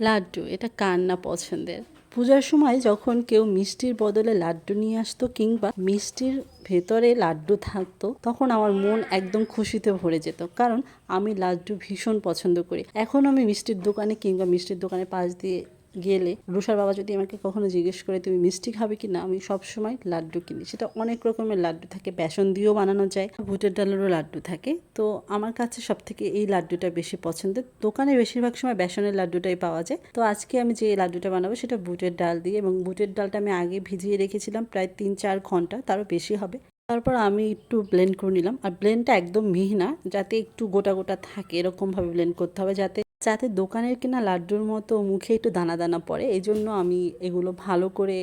লাড্ডু, এটা কার না পছন্দের? পূজার সময় যখন কেউ মিষ্টির বদলে লাড্ডু নিয়ে আসতো কিংবা মিষ্টির ভেতরে লাড্ডু থাকতো, তখন আমার মন একদম খুশিতে ভরে যেত। কারণ আমি লাড্ডু ভীষণ পছন্দ করি। এখন আমি মিষ্টির দোকানে কিংবা মিষ্টির দোকানে পাশ দিয়ে গেলে রুষার বাবা যদি আমাকে কখনো জিজ্ঞেস করে তুমি মিষ্টি খাবে কি না, আমি সবসময় লাড্ডু কিনি। সেটা অনেক রকমের লাড্ডু থাকে, বেসন দিয়েও বানানো যায়, ভুটের ডালেরও লাড্ডু থাকে। তো আমার কাছে সব থেকে এই লাড্ডুটা বেশি পছন্দের। দোকানে বেশিরভাগ সময় বেসনের লাড্ডুটাই পাওয়া যায়। তো আজকে আমি যে লাড্ডুটা বানাবো সেটা বুটের ডাল দিয়ে এবং বুটের ডালটা আমি আগে ভিজিয়ে রেখেছিলাম প্রায় তিন চার ঘণ্টা, তারও বেশি হবে। তারপর আমি একটু ব্লেন্ড করে নিলাম। আর ব্লেন্ডটা একদম মিহি না, যাতে একটু গোটা গোটা থাকে, এরকমভাবে ব্লেন্ড করতে হবে, যাতে যাতে দোকানের কেনা লাড্ডুর মতো মুখে একটু দানা দানা পড়ে এই জন্য আমি এগুলো ভালো করে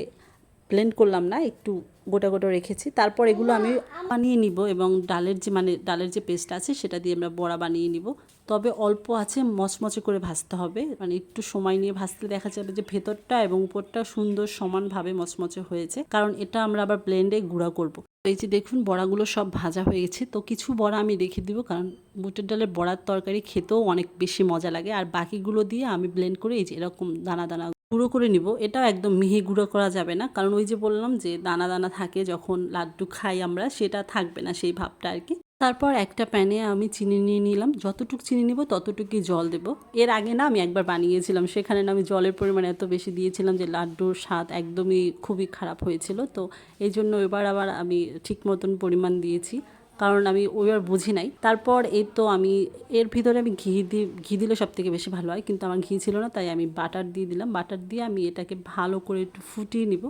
ব্লেন্ড করলাম না, একটু গোটা গোটা রেখেছি। তারপর এগুলো আমি বানিয়ে নিব এবং ডালের যে মানে ডালের যে পেস্ট আছে সেটা দিয়ে আমরা বড়া বানিয়ে নিব। তবে অল্প আছে, মচমচে করে ভাজতে হবে। মানে একটু সময় নিয়ে ভাজতে দেখা যাবে যে ভেতরটা এবং উপরটা সুন্দর সমানভাবে মচমচে হয়েছে। কারণ এটা আমরা আবার ব্লেন্ডে গুঁড়া করব। এই যে দেখুন, বড়াগুলো সব ভাজা হয়ে গেছে। তো কিছু বড়া আমি রেখে দিব, কারণ বুটের ডালের বড়ার তরকারি খেতেও অনেক বেশি মজা লাগে। আর বাকিগুলো দিয়ে আমি ব্লেন্ড করে এই যে এরকম দানা দানা গুঁড়ো করে নিব এটাও একদম মিহি গুঁড়ো করা যাবে না। কারণ ওই যে বললাম যে দানা দানা থাকে, যখন লাড্ডু খাই আমরা, সেটা থাকবে না সেই ভাবটা আর কি। তারপর একটা প্যানে আমি চিনি নিয়ে নিলাম। যতটুকু চিনি নিব, ততটুকুই জল দেব। এর আগে না আমি একবার বানিয়েছিলাম, সেখানে না আমি জলের পরিমাণ এত বেশি দিয়েছিলাম যে লাড্ডুর স্বাদ একদমই খুবই খারাপ হয়েছিল। তো এই জন্য এবার আবার আমি ঠিক মতন পরিমাণ দিয়েছি। কারণ আমি ওইবার বুঝি নাই। তারপর এই তো আমি, এর ভিতরে আমি ঘি দিই ঘি দিলে সব থেকে বেশি ভালো হয়। কিন্তু আমার ঘি ছিল না, তাই আমি বাটার দিয়ে দিলাম। বাটার দিয়ে আমি এটাকে ভালো করে একটু ফুটিয়ে নিব।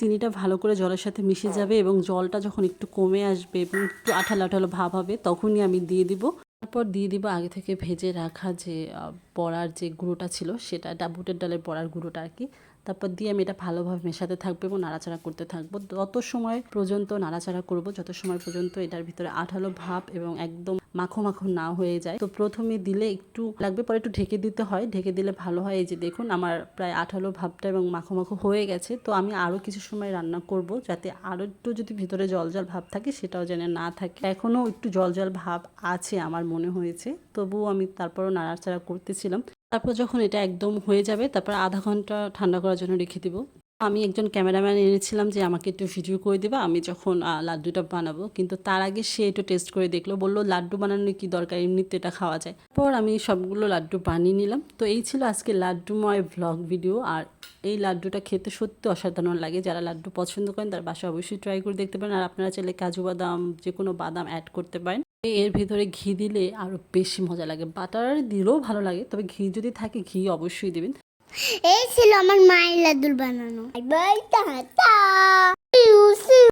চিনিটা ভালো করে জলের সাথে মিশে যাবে এবং জলটা যখন একটু কমে আসবে এবং একটু আঠালো আঠালো ভাব হবে, তখনই আমি দিয়ে দিব। তারপর দিয়ে দিব আগে থেকে ভেজে রাখা যে বড়ার যে গুঁড়োটা ছিল, সেটা বুটের ডালের বড়ার গুঁড়োটা আর কি। তারপর দিয়ে আমি এটা ভালোভাবে মেশাতে থাকব এবং নাড়াচাড়া করতে থাকব। তত সময় পর্যন্ত নাড়াচাড়া করব, যত সময় পর্যন্ত এটার ভিতরে আঠালো ভাব এবং একদম মাখো মাখো না হয়ে যায়। তো প্রথমে দিলে একটু লাগবে, পরে একটু ঢেকে দিতে হয়। ঢেকে দিলে ভালো হয়। এই যে দেখুন, আমার প্রায় আঠালো ভাবটা এবং মাখো মাখো হয়ে গেছে। তো আমি আরও কিছু সময় রান্না করব যাতে আরও একটু যদি ভিতরে জল জল ভাব থাকে, সেটাও যেন না থাকে। এখনও একটু জল জল ভাব আছে আমার মনে হয়েছে। তবুও আমি তারপরও নাড়াচাড়া করতেছিলাম। তারপর যখন এটা একদম হয়ে যাবে, তারপর আধা ঘণ্টা ঠান্ডা করার জন্য রেখে দিব। আমি একজন ক্যামেরাম্যান এনেছিলাম যে আমাকে একটু ভিডিও করে দেবা, আমি যখন লাড্ডুটা বানাবো। কিন্তু তার আগে সে একটু টেস্ট করে দেখল, বলল, লাড্ডু বানানোর কি দরকার? এমনিতে এটা খাওয়া যায়। তারপর আমি সবগুলো লাড্ডু বানিয়ে নিলাম। তো এই ছিল আজকে লাড্ডুময় ভ্লগ ভিডিও আর এই লাড্ডুটা খেতে সত্যি অসাধারণ লাগে। যারা লাড্ডু পছন্দ করেন, তার বাসা অবশ্যই ট্রাই করে দেখতে পারেন। আর আপনারা চাইলে কাজু বাদাম, যে কোনো বাদাম অ্যাড করতে পারেন। এর ভিতরে ঘি দিলে আরও বেশি মজা লাগে। বাটার দিলেও ভালো লাগে। তবে ঘি যদি থাকে, ঘি অবশ্যই দেবেন। এই ছিল আমার মায়ের লাড্ডুর বানানো। বাই টা